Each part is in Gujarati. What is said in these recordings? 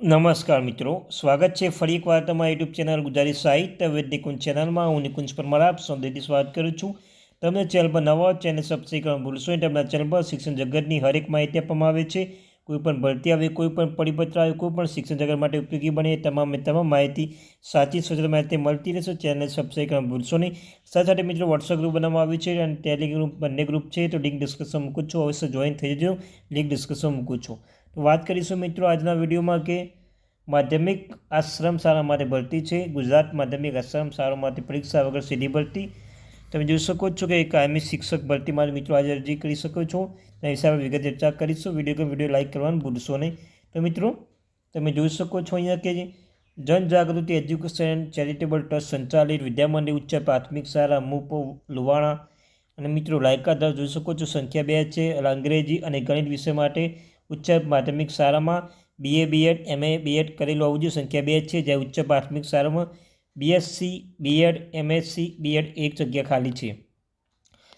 નમસ્કાર મિત્રો, સ્વાગત છે ફરી એકવાર તમારા યુટ્યુબ ચેનલ ગુજરાતી સાહિત્ય વેદ નિકુંજ ચેનલમાં. હું નિકુંજ પરમાર, આપ સૌંદર્યથી સ્વાગત કરું છું. તમને ચેનલ પર નવા ચેનલ સબસ્ક્રાઈબ કરવાનું ભૂલશો નહીં. તેમના ચેનલ પર શિક્ષણ જગતની હરેક માહિતી આપવામાં આવે છે. કોઈ પણ ભરતી આવે કોઈ પણ પરિપત્ર આવે કોઈ પણ શિક્ષણ જગત માટે ઉપયોગી બને તમામ તમામ માહિતી સાચી સચોટ માહિતી મળતી રહેશે. ચેનલ સબસ્ક્રાઈબ કરવા ભૂલશો નહીં. સાથે સાથે મિત્રો વોટ્સઅપ ગ્રુપ બનાવવામાં આવ્યું છે અને ટેલિગ્રુપ બંને ગ્રુપ છે, તો લિંક ડિસ્કશન મૂકું છું. અવશ્ય જોઈન થઈ જજો. લિંક ડિસ્કશન મૂકું છું. વાત કરીશું મિત્રો આજના વિડીયોમાં કે માધ્યમિક આશ્રમ શાળા માટે ભરતી છે. ગુજરાત માધ્યમિક આશ્રમ શાળામાંથી પરીક્ષા વગર સીધી ભરતી. તમે જોઈ શકો છો કે કાયમી શિક્ષક ભરતી માટે મિત્રો આજે અરજી કરી શકો છો. તેના વિશે આપણે વિગત ચર્ચા કરીશું. વીડિયો કે વીડિયો લાઇક કરવાનું ભૂલશો નહીં. તો મિત્રો, તમે જોઈ શકો છો અહીંયા કે જનજાગૃતિ એજ્યુકેશન ચેરિટેબલ ટ્રસ્ટ સંચાલિત વિદ્યામંડળ ઉચ્ચ પ્રાથમિક શાળા મુપો લુવાણા. અને મિત્રો, લાયકાત જોઈ શકો છો, સંખ્યા બે છે. અંગ્રેજી અને ગણિત વિષય માટે ઉચ્ચ માધ્યમિક શાળામાં બીએ બીએડ એમએ બીએડ કરેલું હોવું જોઈએ. સંખ્યા બે છે. જ્યાં ઉચ્ચ પ્રાથમિક શાળામાં બીએસસી બીએડ એમએસસી બીએડ એક જગ્યા ખાલી છે.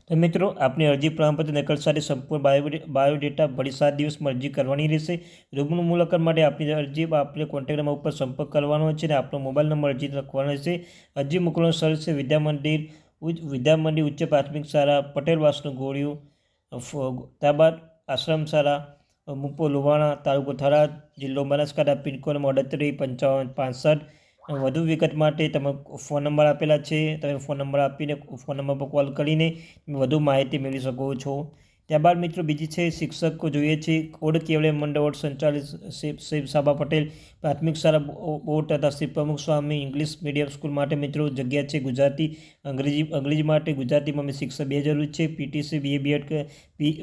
તો મિત્રો, આપની અરજી પ્રમાણપત્ર નકલ સાથે સંપૂર્ણ બાયો બાયોડેટા ભળી સાત દિવસમાં અરજી કરવાની રહેશે. રૂબરૂ મુલાકાત માટે આપની અરજી આપણે કોન્ટેક્ટ નંબર ઉપર સંપર્ક કરવાનો છે અને આપણો મોબાઈલ નંબર અરજી લખવાનો રહેશે. અરજી મોકલવાનું સ્થળ છે વિદ્યામંદિર વિદ્યામંદિર ઉચ્ચ પ્રાથમિક શાળા પટેલવાસનું ગોળિયું ત્યારબાદ આશ્રમ શાળા મુપો લુવાણા તાલુકો થરાદ, જિલ્લો બનાસકાંઠા, પિનકોડ અડત્રીસ, પંચાવન, પાસઠ વધુ વિગત માટે તમે ફોન નંબર આપેલા છે, તમે ફોન નંબર આપીને ફોન નંબર પર કોલ કરીને વધુ માહિતી મેળવી શકો છો. ત્યારબાદ મિત્રો બીજી છે, શિક્ષકો જોઈએ છે, કોડ કેવળે મંડળ સંચાલિત શિવ સાબા પટેલ, પ્રાથમિક શાળા બોર્ડ તથા શ્રી પ્રમુખ સ્વામી ઇંગ્લિશ મીડિયમ સ્કૂલ માટે મિત્રો જગ્યા છે ગુજરાતી, અંગ્રેજી અંગ્રેજી માટે ગુજરાતીમાં મેં શિક્ષક બે જરૂર છે, PTC, BA, BEd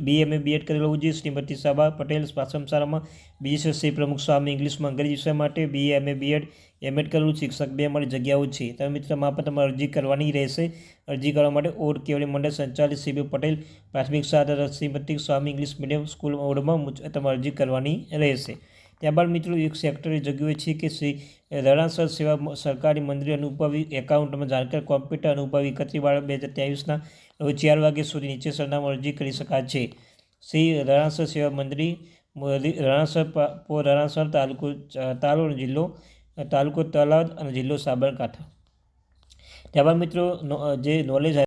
BMA BEd કરેલું હોવું જોઈએ શ્રીમતી સાબા પટેલ પ્રાથમિક શાળામાં, બીજી છે શ્રી પ્રમુખ સ્વામી ઇંગ્લિશમાં અંગ્રેજી વિષય માટે, બીએ એમએ બીએડ એમએડ કરેલું શિક્ષક બે મારી જગ્યાઓ છે. તમે મિત્રો માપે તમારે અરજી કરવાની રહેશે. અરજી કરવા માટે ઓડ કેવડી મંડળ સંચાલિત સીબી પટેલ, પ્રાથમિક શાળા Shrimati Swami English medium school ઓડમાં તમારે અરજી કરવાની રહેશે. ત્યારબાદ મિત્રો એક સેક્ટરી જગ્યાએ છે કે શ્રી રણાસર સેવા સરકારી મંદિર અનુભવી એકાઉન્ટમાં જાણકાર કોમ્પ્યુટર અનુભવી એકત્રીસ બાર બે હજાર ત્રેવીસના રોજ ચાર વાગ્યા સુધી નીચે સરનામાં અરજી કરી શકાય છે. શ્રી રણાસર સેવા મંદિર રણાસર રણાસર તાલુકો તાલુકો જિલ્લો તાલુકો તળાવ અને જિલ્લો સાબરકાંઠા. ત્યારબાદ મિત્રો જે નોલેજ